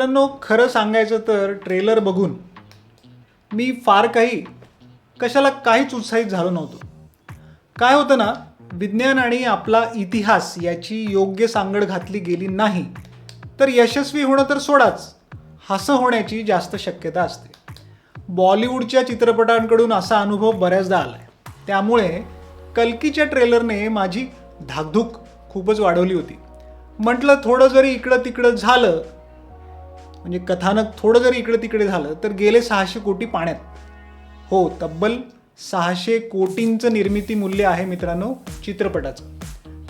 मित्रांनो खरं सांगायचं तर ट्रेलर बघून मी फार काही कशाला काहीच उत्साहित झालो नव्हतो. काय होतं ना विज्ञान आणि आपला इतिहास याची योग्य सांगड घातली गेली नाही तर यशस्वी होणं तर सोडाच हसं होण्याची जास्त शक्यता असते. बॉलिवूडच्या चित्रपटांकडून असा अनुभव बऱ्याचदा आला आहे त्यामुळे कल्कीच्या ट्रेलरने माझी धाकधूक खूपच वाढवली होती. म्हटलं थोडं जरी इकडं तिकडं झालं म्हणजे कथानक थोडं जरी इकडे तिकडे झालं तर गेले सहाशे कोटी पाण्यात. हो तब्बल सहाशे कोटींचं निर्मिती मूल्य आहे मित्रांनो चित्रपटाचं.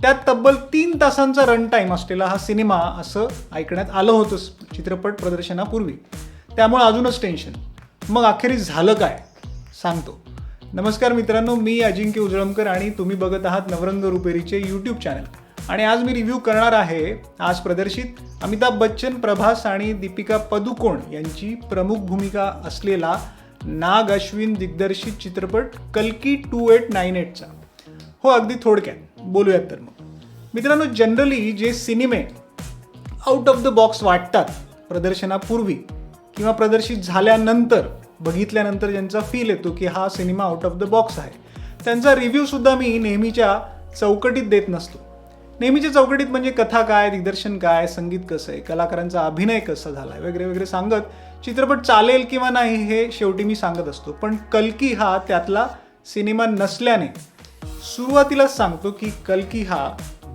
त्यात तब्बल तीन तासांचा रन टाईम असलेला हा सिनेमा असं ऐकण्यात आलं होतं चित्रपट प्रदर्शनापूर्वी. त्यामुळे अजूनच टेन्शन मग अखेरीस झालं काय? सांगतो. नमस्कार मित्रांनो मी अजिंक्य उजळमकर आणि तुम्ही बघत आहात नवरंग रुपेरीचे यूट्यूब चॅनल आणि आज मी रिव्ह्यू करणार आहे आज प्रदर्शित अमिताभ बच्चन प्रभास आणि दीपिका पदुकोण यांची प्रमुख भूमिका असलेला नाग अश्विन दिग्दर्शित चित्रपट कल्की टू एट नाईन एटचा. हो अगदी थोडक्यात. बोलूयात तर मग. मित्रांनो जनरली जे सिनेमे आउट ऑफ द बॉक्स वाटतात प्रदर्शनापूर्वी किंवा प्रदर्शित झाल्यानंतर बघितल्यानंतर ज्यांचा फील येतो की हा cinema out of the box आहे त्यांचा रिव्ह्यूसुद्धा मी नेहमीच्या चौकटीत देत नसतो. नेहमीच्या चौकटीत म्हणजे कथा काय दिग्दर्शन काय संगीत कसं आहे कलाकारांचा अभिनय कसा झाला आहे वगैरे वगैरे सांगत चित्रपट चालेल किंवा नाही हे शेवटी मी सांगत असतो. पण कल्की हा त्यातला सिनेमा नसल्याने सुरुवातीलाच सांगतो की कल्की हा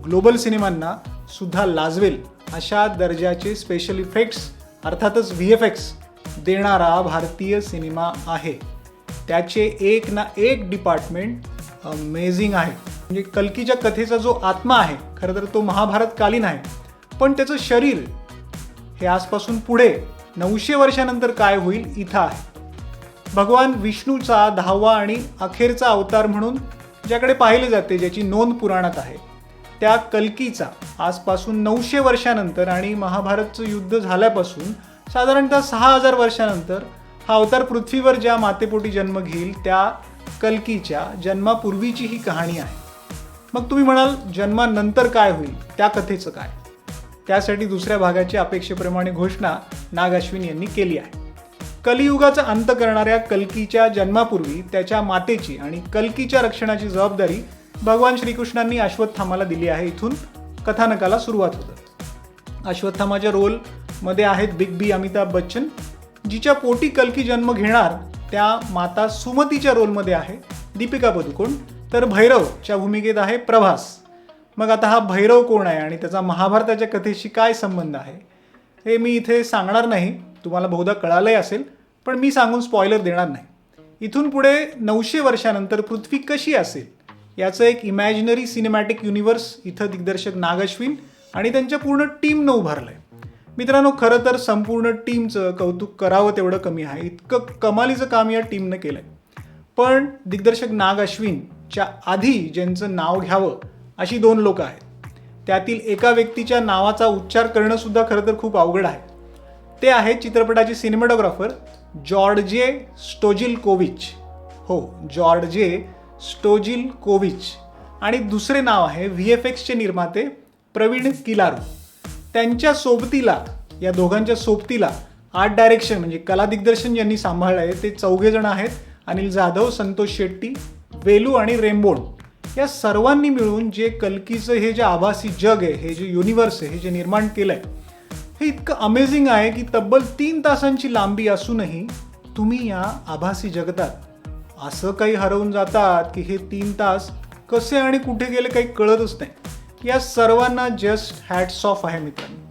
ग्लोबल सिनेमांना सुद्धा लाजवेल. अशा दर्जाचे स्पेशल इफेक्ट्स अर्थातच व्ही एफ एक्स देणारा भारतीय सिनेमा आहे. त्याचे एक ना एक डिपार्टमेंट अमेझिंग आहे. म्हणजे कल्कीच्या कथेचा जो आत्मा आहे खरं तर तो महाभारतकालीन आहे. पण त्याचं शरीर हे आजपासून पुढे नऊशे वर्षानंतर काय होईल इथं आहे. भगवान विष्णूचा दहावा आणि अखेरचा अवतार म्हणून ज्याकडे पाहिले जाते ज्याची नोंद पुराणात आहे त्या कल्कीचा आजपासून नऊशे वर्षानंतर आणि महाभारतचं युद्ध झाल्यापासून साधारणतः सहा हजार वर्षानंतर हा अवतार पृथ्वीवर ज्या मातेपोटी जन्म घेईल त्या कल्कीच्या जन्मापूर्वीची ही कहाणी आहे. मग तुम्ही म्हणाल जन्मानंतर काय होईल? त्या कथेचं काय? त्यासाठी दुसऱ्या भागाच्या अपेक्षेप्रमाणे घोषणा नाग अश्विन यांनी केली आहे. कलियुगाचा अंत करणाऱ्या कल्कीच्या जन्मापूर्वी त्याच्या मातेची आणि कल्कीच्या रक्षणाची जबाबदारी भगवान श्रीकृष्णांनी अश्वत्थामाला दिली आहे. इथून कथानकाला सुरुवात होतं. अश्वत्थामाच्या रोलमध्ये आहेत बिग बी अमिताभ बच्चन जिच्या पोटी कल्की जन्म घेणार त्या माता सुमतीच्या रोलमध्ये आहे दीपिका पदुकोण तर भैरवच्या भूमिकेत आहे प्रभास. मग आता हा भैरव कोण आहे आणि त्याचा महाभारताच्या कथेशी काय संबंध आहे? हे मी इथे सांगणार नाही. तुम्हाला बहुधा कळालंही असेल पण मी सांगून स्पॉयलर देणार नाही. इथून पुढे नऊशे वर्षानंतर पृथ्वी कशी असेल याचं एक इमॅजिनरी सिनेमॅटिक युनिव्हर्स इथं दिग्दर्शक नागश्विन आणि त्यांच्या पूर्ण टीमनं उभारलं आहे मित्रांनो खरं तर संपूर्ण टीमचं कौतुक करावं तेवढं कमी आहे. इतकं कमालीचं काम या टीमनं केलं आहे पण दिग्दर्शक नाग अश्विन च्या आधी ज्यांचं नाव घ्यावं अशी दोन लोक आहेत. त्यातील एका व्यक्तीच्या नावाचा उच्चार करणंसुद्धा खरं तर खूप अवघड आहे. ते आहेत चित्रपटाचे सिनेमॅटोग्राफर जॉर्जे स्टोजिल कोविच हो जॉर्जे स्टोजिल कोविच आणि दुसरे नाव आहे व्ही एफ एक्सचे निर्माते प्रवीण किलारू. त्यांच्या सोबतीला या दोघांच्या सोबतीला आर्ट डायरेक्शन म्हणजे कला दिग्दर्शन ज्यांनी सांभाळलं आहे ते चौघेजण आहेत. अनिल जाधव संतोष शेट्टी वेलू आणि रेम्बोन या सर्वांनी मिळून जे कल्कीचं हे जे आभासी जग आहे हे जे युनिव्हर्स आहे हे जे निर्माण केलं आहे हे इतकं अमेझिंग आहे की तब्बल तीन तासांची लांबी असूनही तुम्ही या आभासी जगतात. असं काही हरवून जातात की हे तीन तास कसे आणि कुठे गेले काही कळतच नाही. या सर्वांना जस्ट हॅट्स ऑफ आहे मित्रांनो.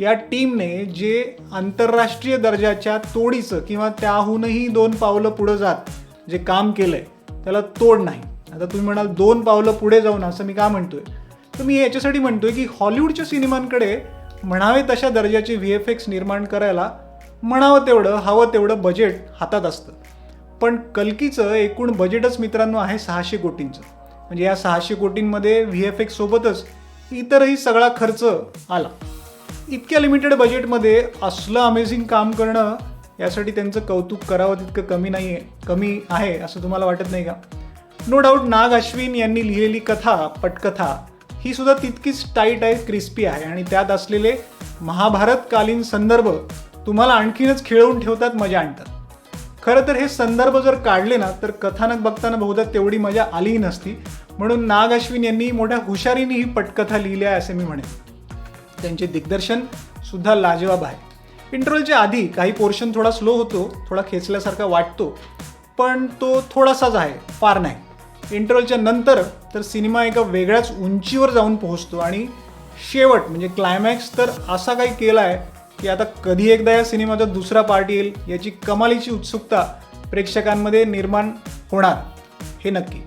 या टीमने जे आंतरराष्ट्रीय दर्जाच्या तोडीचं किंवा त्याहूनही दोन पावलं पुढं जात जे काम केलं आहे त्याला तोड नाही. आता तुम्ही म्हणाल दोन पावलं पुढे जाऊन असं मी का म्हणतोय? तर मी याच्यासाठी म्हणतोय की हॉलिवूडच्या सिनेमांकडे म्हणावे तशा दर्जाचे व्ही एफ एक्स निर्माण करायला म्हणावं तेवढं हवं तेवढं बजेट हातात असतं. पण कल्कीचं एकूण बजेटच मित्रांनो आहे सहाशे कोटींचं. म्हणजे या सहाशे कोटींमध्ये व्ही एफ एक्ससोबतच इतरही सगळा खर्च आला. इतक्या लिमिटेड बजेटमध्ये असलं अमेझिंग काम करणं यासाठी त्यांचं कौतुक करावं तितकं कमी नाही आहे कमी आहे असं तुम्हाला वाटत नाही का? नो डाऊट नाग अश्विन यांनी लिहिलेली कथा पटकथा ही सुद्धा तितकीच टाईट आहे क्रिस्पी आहे आणि त्यात असलेले महाभारतकालीन संदर्भ तुम्हाला आणखीनच खिळवून ठेवतात मजा आणतात. खरं तर हे संदर्भ जर काढले ना तर कथानक बघताना बहुधा तेवढी मजा आलीही नसती. म्हणून नाग अश्विन यांनी मोठ्या हुशारीने ही पटकथा लिहिली आहे असे मी म्हणेन. त्यांचे दिग्दर्शन सुद्धा लाजवाब आहे. इंटरवलच्या आधी काही पोर्शन थोडा स्लो होतो थोडा खेचल्यासारखा वाटतो पण तो थोडासाच आहे फार नाही. इंटरवलच्या नंतर तर सिनेमा एका वेगळ्याच उंचीवर जाऊन पोहोचतो आणि शेवट म्हणजे क्लायमॅक्स तर असा काही केला आहे की आता कधी एकदा या सिनेमाचा दुसरा पार्ट येईल याची कमालीची उत्सुकता प्रेक्षकांमध्ये निर्माण होणार हे नक्की.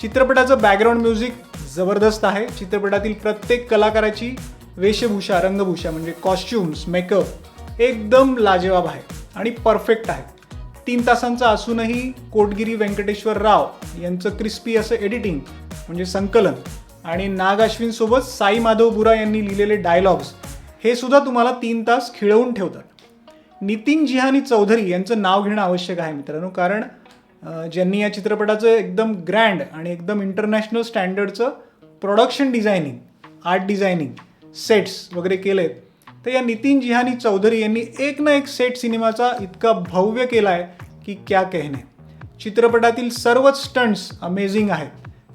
चित्रपटाचं बॅकग्राऊंड म्युझिक जबरदस्त आहे. चित्रपटातील प्रत्येक कलाकाराची वेशभूषा रंगभूषा म्हणजे कॉस्ट्युम्स मेकअप एकदम लाजवाब आहे आणि परफेक्ट आहे. तीन तासांचा असूनही कोटगिरी व्यंकटेश्वर राव यांचं क्रिस्पी असं एडिटिंग म्हणजे संकलन आणि नाग अश्विनसोबत साई माधव बुरा यांनी लिहिलेले डायलॉग्स हे सुद्धा तुम्हाला तीन तास खिळवून ठेवतात. नितीन जिहानी चौधरी यांचं नाव घेणं आवश्यक आहे मित्रांनो कारण ज्यांनी या चित्रपटाचं एकदम ग्रँड आणि एकदम international स्टँडर्डचं production designing art designing sets वगैरे केलेत तर या नितीन जिहानी चौधरी यांनी एक ना एक सेट सिनेमाचा इतका भव्य केला आहे की क्या कहने. चित्रपटातील सर्वच स्टंट्स अमेझिंग आहेत.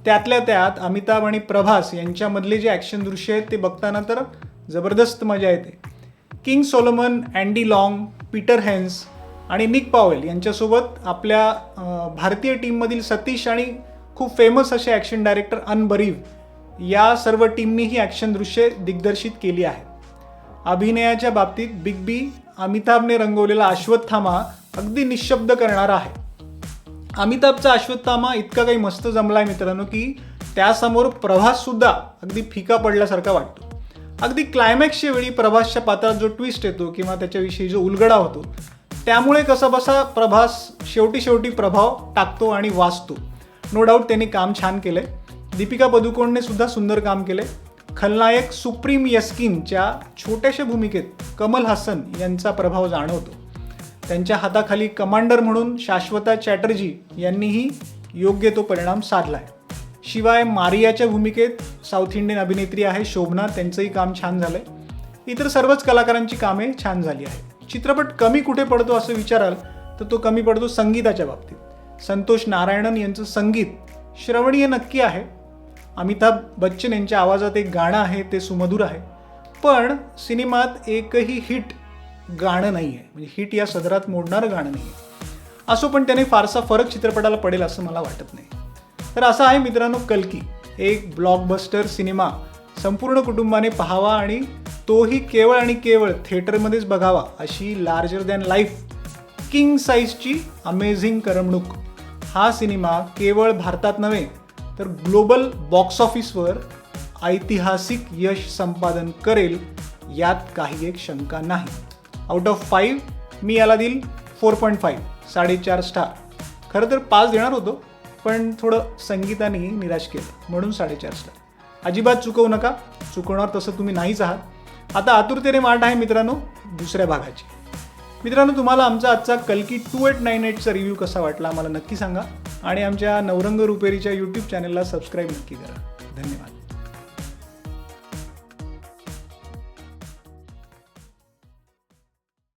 त्यातल्या त्यात अमिताभ आणि प्रभास यांच्यामधले जे ॲक्शन दृश्य आहेत ते बघताना तर जबरदस्त मजा येते. King Solomon Andy Long Peter Haynes आणि निक पॉवेल यांच्यासोबत आपल्या भारतीय टीममधील सतीश आणि खूप फेमस असे ॲक्शन डायरेक्टर अनबरीव या सर्व टीमनी ही ॲक्शन दृश्ये दिग्दर्शित केली आहेत अभिनयाच्या बाबतीत बिग बी अमिताभने रंगवलेला अश्वत्थामा अगदी निशब्द करणारा आहे. अमिताभचा अश्वत्थामा इतका काही मस्त जमलाय मित्रांनो की त्यासमोर प्रभाससुद्धा अगदी फिका पडल्यासारखा वाटतो. अगदी क्लायमॅक्सच्या वेळी प्रभासच्या पात्रात जो ट्विस्ट येतो किंवा त्याच्याविषयी जो उलगडा होतो त्यामुळे कसा बसा प्रभास शेवटी शेवटी प्रभाव टाकतो आणि वाचतो. नो डाऊट त्यांनी काम छान केलं आहे दीपिका पदुकोणने सुद्धा सुंदर काम केलंय. खलनायक सुप्रीम यस्किनच्या छोट्याशा भूमिकेत कमल हसन यांचा प्रभाव जाणवतो. त्यांच्या हाताखाली कमांडर म्हणून शाश्वता चॅटर्जी यांनीही योग्य तो परिणाम साधला आहे शिवाय मारियाच्या भूमिकेत साऊथ इंडियन अभिनेत्री आहे शोभना त्यांचंही काम छान झालंय. इतर सर्वच कलाकारांची कामे छान झाली आहेत. चित्रपट कमी कुठे पडतो असं विचाराल तर तो कमी पडतो संगीताच्या बाबतीत. संतोष नारायणन यांचं संगीत श्रवणीय नक्की आहे. अमिताभ बच्चन यांच्या आवाजात एक गाणं आहे ते सुमधुर आहे. पण सिनेमात एकही हिट गाणं नाही आहे म्हणजे हिट या सदरात मोडणारं गाणं नाही आहे असो पण त्याने फारसा फरक चित्रपटाला पडेल असं मला वाटत नाही. तर असा आहे मित्रांनो कल्की. एक ब्लॉकबस्टर सिनेमा. संपूर्ण कुटुंबाने पाहावा आणि तोही केवळ आणि केवळ थिएटरमध्येच बघावा अशी लार्जर दॅन लाईफ किंग साईजची अमेझिंग करमणूक. हा सिनेमा केवळ भारतात नव्हे तर ग्लोबल बॉक्स ऑफिसवर ऐतिहासिक यश संपादन करेल यात काही एक शंका नाही. आउट ऑफ फाईव्ह मी याला देईल फोर पॉईंट फाईव्ह साडेचार स्टार खरं तर पाच देणार होतो पण थोडं संगीतानेही निराश केलं म्हणून साडेचार स्टार अजिबात चुकवू नका चुकवणार तसं तुम्ही नाहीच आहात. आता आतुरतेने वाट आहे मित्रांनो दुसऱ्या भागाची. मित्रांनो तुम्हाला आमचा आजचा कल्की टू एट नाईन एटचा रिव्ह्यू कसा वाटला आम्हाला नक्की सांगा. आणि आमच्या नवरंग रुपेरीच्या यूट्यूब चॅनलला सबस्क्राईब नक्की करा. धन्यवाद.